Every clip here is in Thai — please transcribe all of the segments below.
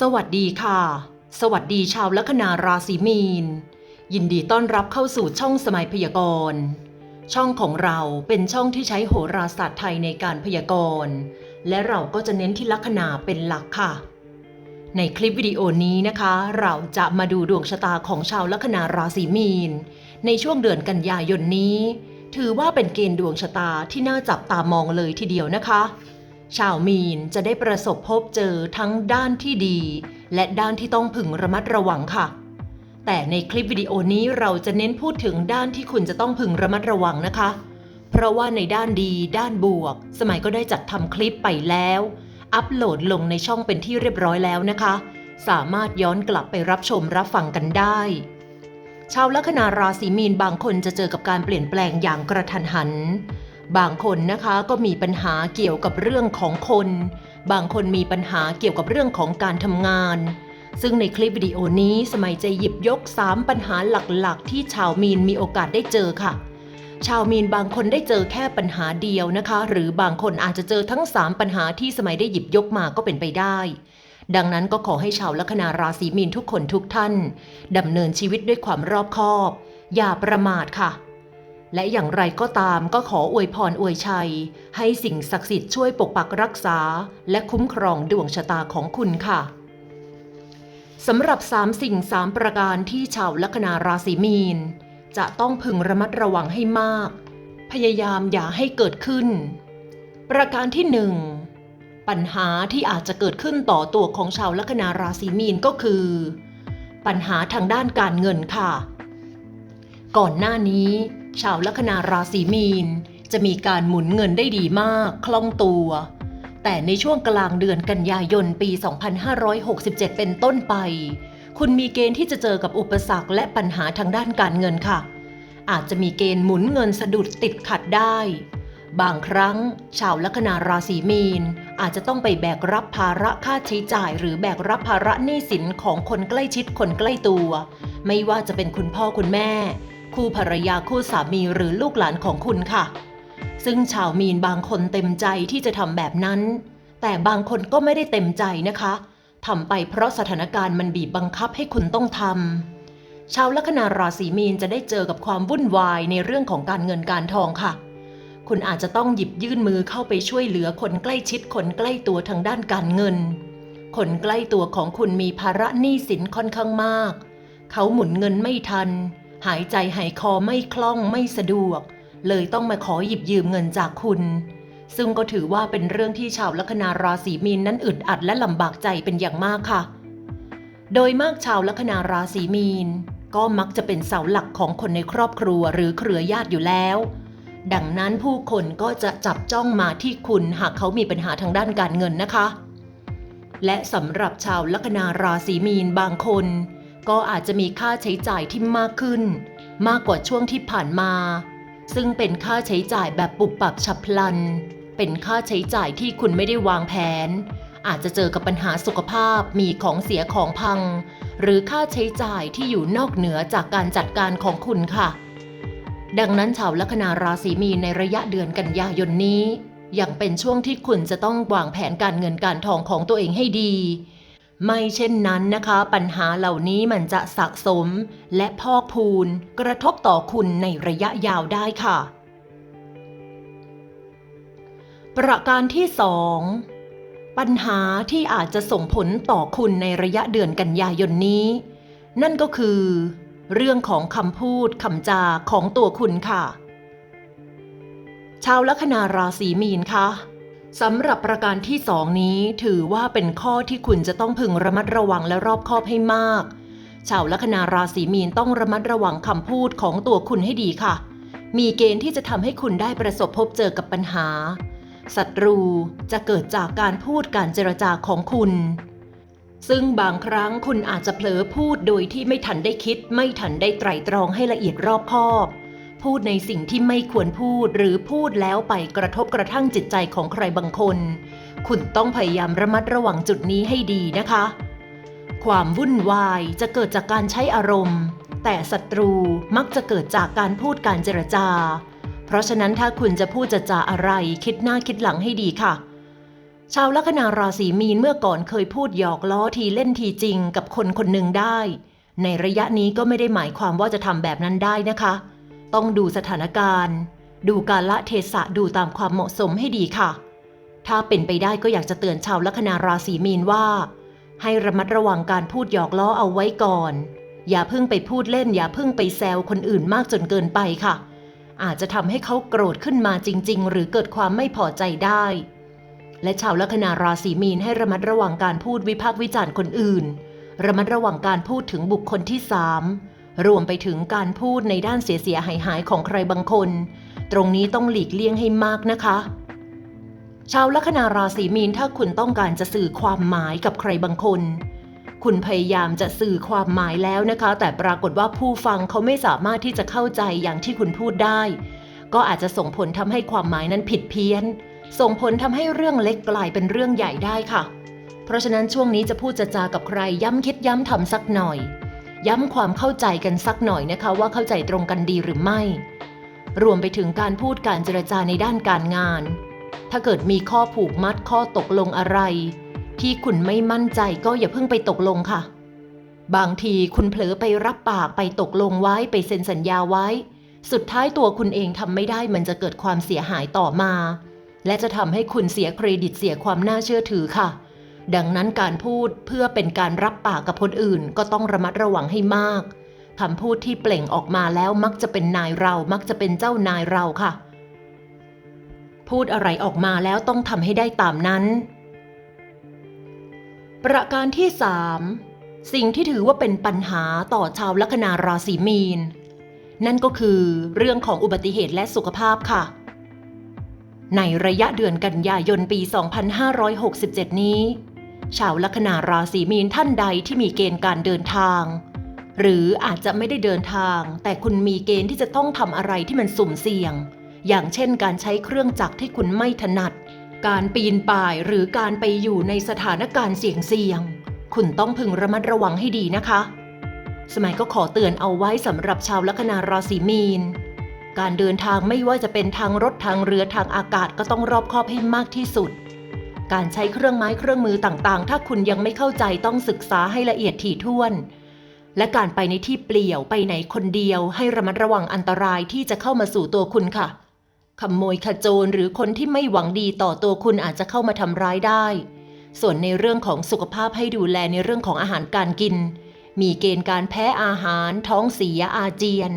สวัสดีค่ะ สวัสดีชาวลัคนาราศีมีน ยินดีต้อนรับเข้าสู่ช่องสมัยพยากรณ์ ช่องของเราเป็นช่องที่ใช้โหราศาสตร์ไทยในการพยากรณ์ และเราก็จะเน้นที่ลัคนาเป็นหลักค่ะ ในคลิปวิดีโอนี้นะคะ เราจะมาดูดวงชะตาของชาวลัคนาราศีมีน ในช่วงเดือนกันยายนนี้ ถือว่าเป็นเกณฑ์ดวงชะตาที่น่าจับตามองเลยทีเดียวนะคะ ชาวมีนจะได้ประสบพบเจอทั้งด้านที่ดี และด้านที่ต้องพึงระมัดระวังค่ะ แต่ในคลิปวิดีโอนี้เราจะเน้นพูดถึงด้านที่คุณจะต้องพึงระมัดระวังนะคะ เพราะว่าในด้านดี ด้านบวก สมัยก็ได้จัดทำคลิปไปแล้ว อัปโหลดลงในช่องเป็นที่เรียบร้อยแล้วนะคะ สามารถย้อนกลับไปรับชมรับฟังกันได้ชาวลัคนาราศีมีนบางคนจะเจอกับการเปลี่ยนแปลงอย่างกระทันหัน บางคนนะคะก็มีปัญหาเกี่ยวกับเรื่องของคน บางคนมีปัญหาเกี่ยวกับเรื่องของการทำงาน ซึ่งในคลิปวิดีโอนี้สมัยจะหยิบยก 3 ปัญหาหลักๆ ที่ชาวมีนมีโอกาสได้เจอค่ะ ชาวมีนบางคนได้เจอแค่ปัญหาเดียวนะคะ หรือบางคนอาจจะเจอทั้ง 3 ปัญหาที่สมัยได้หยิบยกมาก็เป็นไปได้ดังนั้นก็ขอให้ชาวลัคนาราศีมีนทุกคนทุกท่านดำเนินชีวิตด้วยความรอบคอบ อย่าประมาทค่ะ และอย่างไรก็ตามก็ขออวยพรอวยชัย ให้สิ่งศักดิ์สิทธิ์ช่วยปกปักรักษา และคุ้มครองดวงชะตาของคุณค่ะสำหรับสามสิ่งสามประการที่ชาวลัคนาราศีมีน จะต้องพึงระมัดระวังให้มาก พยายามอย่าให้เกิดขึ้น ประการที่หนึ่งปัญหาที่อาจจะเกิดขึ้นต่อตัวของชาวลัคนาราศีมีนก็คือ ปัญหาทางด้านการเงินค่ะ ก่อนหน้านี้ ชาวลัคนาราศีมีน จะมีการหมุนเงินได้ดีมาก คล่องตัว แต่ในช่วงกลางเดือนกันยายนปี 2567 เป็นต้นไป คุณมีเกณฑ์ที่จะเจอกับอุปสรรคและปัญหาทางด้านการเงินค่ะ อาจจะมีเกณฑ์หมุนเงินสะดุดติดขัดได้ บางครั้ง ชาวลัคนาราศีมีน อาจจะต้องไปแบกรับภาระค่าใช้จ่าย หรือแบกรับภาระหนี้สินของคนใกล้ชิดคนใกล้ตัว ไม่ว่าจะเป็นคุณพ่อคุณแม่ คู่ภรรยาคู่สามีหรือลูกหลานของคุณค่ะ ซึ่งชาวมีนบางคนเต็มใจที่จะทำแบบนั้น แต่บางคนก็ไม่ได้เต็มใจนะคะทำไปเพราะสถานการณ์มันบีบบังคับให้คุณต้องทำชาวลัคนาราศีมีนจะได้เจอกับความวุ่นวายในเรื่องของการเงินการทองค่ะ คุณอาจจะต้องหยิบยื่นมือเข้าไปช่วยเหลือคนใกล้ชิดคนใกล้ตัวทางด้านการเงิน คนใกล้ตัวของคุณมีภาระหนี้สินค่อนข้างมาก เขาหมุนเงินไม่ทัน หายใจหายคอไม่คล่องไม่สะดวก เลยต้องมาขอหยิบยืมเงินจากคุณ ซึ่งก็ถือว่าเป็นเรื่องที่ชาวลัคนาราศีมีนนั้นอึดอัดและลำบากใจเป็นอย่างมากค่ะ โดยมากชาวลัคนาราศีมีน ก็มักจะเป็นเสาหลักของคนในครอบครัวหรือเครือญาติอยู่แล้ว ดังนั้นผู้คนก็จะจับจ้องมาที่คุณหากเขามีปัญหาทางด้านการเงินนะคะ และสำหรับชาวลัคนาราศีมีนบางคน ก็อาจจะมีค่าใช้จ่ายที่มากขึ้น มากกว่าช่วงที่ผ่านมา ซึ่งเป็นค่าใช้จ่ายแบบปุบปับฉับพลัน เป็นค่าใช้จ่ายที่คุณไม่ได้วางแผน อาจจะเจอกับปัญหาสุขภาพมีของเสียของพัง หรือค่าใช้จ่ายที่อยู่นอกเหนือจากการจัดการของคุณค่ะ ดังนั้นชาวลัคนาราศีมีในระยะเดือนกันยายนนี้ยังเป็นช่วงที่คุณจะต้องวางแผนการเงินการทองของตัวเองให้ดี ไม่เช่นนั้นนะคะ ปัญหาเหล่านี้มันจะสะสม และพอกพูนกระทบต่อคุณในระยะยาวได้ค่ะ ประการที่สองปัญหาที่อาจจะส่งผลต่อคุณในระยะเดือนกันยายนนี้ นั่นก็คือ เรื่องของคำพูดคำจาของตัวคุณค่ะ ชาวลัคนาราศีมีนคะ สำหรับประการที่สองนี้ถือว่าเป็นข้อที่คุณจะต้องพึงระมัดระวังและรอบคอบให้มาก ชาวลัคนาราศีมีนต้องระมัดระวังคำพูดของตัวคุณให้ดีค่ะ มีเกณฑ์ที่จะทำให้คุณได้ประสบพบเจอกับปัญหาศัตรูจะเกิดจากการพูดการเจรจาของคุณ ซึ่งบางครั้งคุณอาจจะเผลอพูดโดยที่ไม่ทันได้คิด ไม่ทันได้ไตร่ตรองให้ละเอียดรอบคอบ พูดในสิ่งที่ไม่ควรพูดหรือพูดแล้วไปกระทบกระทั่งจิตใจของใครบางคน คุณต้องพยายามระมัดระวังจุดนี้ให้ดีนะคะ ความวุ่นวายจะเกิดจากการใช้อารมณ์ แต่ศัตรูมักจะเกิดจากการพูดการเจรจา เพราะฉะนั้นถ้าคุณจะพูดจะจาอะไรคิดหน้าคิดหลังให้ดีค่ะ ชาวลัคนาราศีมีนเมื่อก่อนเคยพูดหยอกล้อทีเล่นทีจริงกับคนคนหนึ่งได้ ในระยะนี้ก็ไม่ได้หมายความว่าจะทำแบบนั้นได้นะคะ ต้องดูสถานการณ์ ดูกาลเทศะดูตามความเหมาะสมให้ดีค่ะ ถ้าเป็นไปได้ก็อยากจะเตือนชาวลัคนาราศีมีนว่า ให้ระมัดระวังการพูดหยอกล้อเอาไว้ก่อน อย่าเพิ่งไปพูดเล่น อย่าเพิ่งไปแซวคนอื่นมากจนเกินไปค่ะ อาจจะทำให้เขาโกรธขึ้นมาจริง ๆ หรือเกิดความไม่พอใจได้ และชาวลัคนาราศีมีนให้ระมัดระวังการพูดวิพากษ์วิจารณ์คนอื่น ระมัดระวังการพูดถึงบุคคลที่สาม รวมไปถึงการพูดในด้านเสียเสียหายหายๆของใครบางคน ตรงนี้ต้องหลีกเลี่ยงให้มากนะคะ ชาวลัคนาราศีมีนถ้าคุณต้องการจะสื่อความหมายกับใครบางคน คุณพยายามจะสื่อความหมายแล้วนะคะ แต่ปรากฏว่าผู้ฟังเขาไม่สามารถที่จะเข้าใจอย่างที่คุณพูดได้ ก็อาจจะส่งผลทำให้ความหมายนั้นผิดเพี้ยน ส่งผลทำให้เรื่องเล็กกลายเป็นเรื่องใหญ่ได้ค่ะ เพราะฉะนั้นช่วงนี้จะพูดจะจากับใครย้ำคิดย้ำทำสักหน่อย ย้ำความเข้าใจกันสักหน่อยนะคะว่าเข้าใจตรงกันดีหรือไม่ รวมไปถึงการพูดการเจรจาในด้านการงาน ถ้าเกิดมีข้อผูกมัดข้อตกลงอะไร ที่คุณไม่มั่นใจก็อย่าเพิ่งไปตกลงค่ะ บางทีคุณเผลอไปรับปากไปตกลงไว้ไปเซ็นสัญญาไว้ สุดท้ายตัวคุณเองทำไม่ได้มันจะเกิดความเสียหายต่อมา และจะทำให้คุณเสียเครดิตเสียความน่าเชื่อถือค่ะ ดังนั้นการพูดเพื่อเป็นการรับปากกับคนอื่นก็ต้องระมัดระวังให้มากคำพูดที่เปล่งออกมาแล้วมักจะเป็นนายเรา มักจะเป็นเจ้านายเราค่ะ พูดอะไรออกมาแล้วต้องทำให้ได้ตามนั้น ประการที่3สิ่งที่ถือว่าเป็นปัญหาต่อชาวลัคนาราศีมีน นั่นก็คือเรื่องของอุบัติเหตุและสุขภาพค่ะ ในระยะเดือนกันยายนปี 2567 นี้ ชาวลัคนาราศีมีนท่านใดที่มีเกณฑ์การเดินทาง หรืออาจจะไม่ได้เดินทาง แต่คุณมีเกณฑ์ที่จะต้องทำอะไรที่มันสุ่มเสี่ยง อย่างเช่นการใช้เครื่องจักรที่คุณไม่ถนัด การปีนป่ายหรือการไปอยู่ในสถานการณ์เสี่ยงๆคุณต้องพึงระมัดระวังให้ดีนะคะ สมัยก็ขอเตือนเอาไว้สำหรับชาวลัคนาราศีมีน การเดินทางไม่ว่าจะเป็นทางรถทางเรือทางอากาศก็ต้องรอบคอบให้มากที่สุด การใช้เครื่องไม้เครื่องมือต่างๆ ถ้าคุณยังไม่เข้าใจต้องศึกษาให้ละเอียดถี่ถ้วน และการไปในที่เปลี่ยวไปไหนคนเดียว ให้ระมัดระวังอันตรายที่จะเข้ามาสู่ตัวคุณค่ะ ขโมยขโจรหรือคนที่ไม่หวังดีต่อตัวคุณอาจจะเข้ามาทำร้ายได้ ส่วนในเรื่องของสุขภาพให้ดูแลในเรื่องของอาหารการกิน มีเกณฑ์การแพ้อาหาร ท้องเสียอาเจียน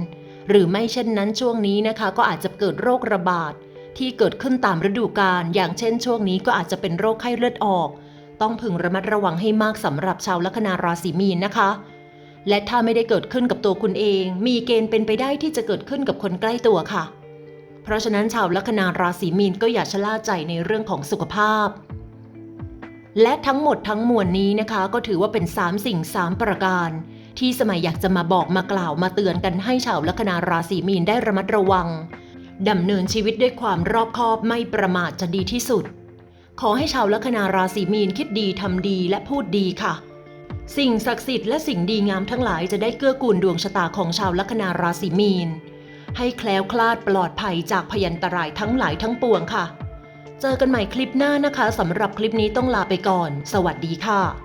หรือไม่เช่นนั้นช่วงนี้นะคะ ก็อาจจะเกิดโรคระบาด ที่เกิดขึ้นตามฤดูกาลอย่างเช่นช่วงนี้ก็อาจจะเป็นโรคไข้เลือดออก ต้องพึงระมัดระวังให้มากสำหรับชาวลัคนาราศีมีนนะคะ และถ้าไม่ได้เกิดขึ้นกับตัวคุณเอง มีเกณฑ์เป็นไปได้ที่จะเกิดขึ้นกับคนใกล้ตัวค่ะ เพราะฉะนั้นชาวลัคนาราศีมีนก็อย่าชะล่าใจในเรื่องของสุขภาพ และทั้งหมดทั้งมวลนี้นะคะ ก็ถือว่าเป็น 3 สิ่ง 3 ประการ ที่สมัยอยากจะมาบอกมากล่าวมาเตือนกันให้ชาวลัคนาราศีมีนได้ระมัดระวัง ดำเนินชีวิตด้วยความรอบคอบไม่ประมาทจะดีที่สุด ขอให้ชาวลัคนาราศีมีนคิดดีทำดีและพูดดีค่ะ สิ่งศักดิ์สิทธิ์และสิ่งดีงามทั้งหลายจะได้เกื้อกูลดวงชะตาของชาวลัคนาราศีมีน ให้แคล้วคลาดปลอดภัยจากพยันตรายทั้งหลายทั้งปวงค่ะ เจอกันใหม่คลิปหน้านะคะสำหรับคลิปนี้ต้องลาไปก่อน สวัสดีค่ะ